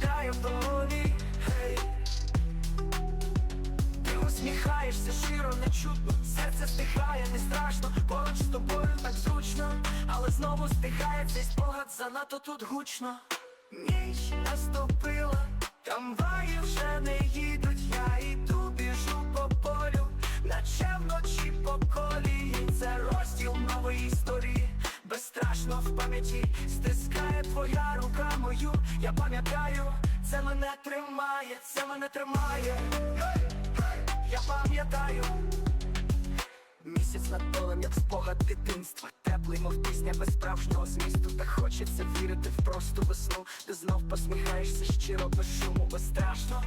гойдає в долоні, гей Ти усміхаєшся, широ не чутно. серце стихає, не страшно, поруч з тобою так зручно, але знову стихає цей спогад, занадто тут гучно. Ніч наступила, трамваї вже не безстрашно в пам'яті. Стискає твоя рука мою, я пам'ятаю, це мене тримає, це мене тримає, я пам'ятаю. Місяць над полем, як спогад дитинства. Теплий, мов пісня без справжнього змісту. Так хочеться вірити в просту весну Ти знов посміхаєшся щиро без шуму, безстрашно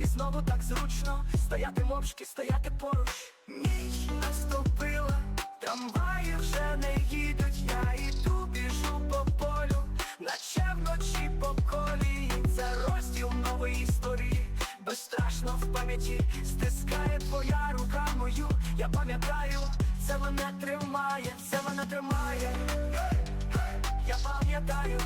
І знову так зручно Стояти мовчки, стояти поруч пам'яті стискає твоя рука мою, я пам'ятаю, це мене тримає, це мене тримає, я пам'ятаю.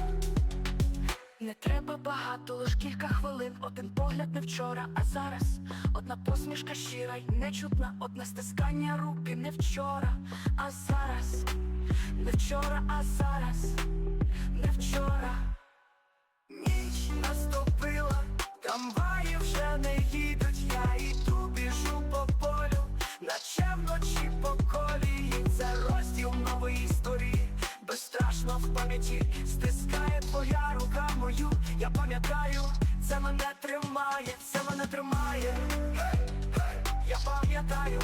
Не треба багато, лиш кілька хвилин, один погляд не вчора, а зараз. Одна посмішка щира й нечутна, одне стискання руки не вчора, а зараз, не вчора, а зараз, не вчора. Ніч наступила, трамвай пам'яті стискає твоя рука мою. Я пам'ятаю, це мене тримає, це мене тримає. Hey, hey. Я пам'ятаю.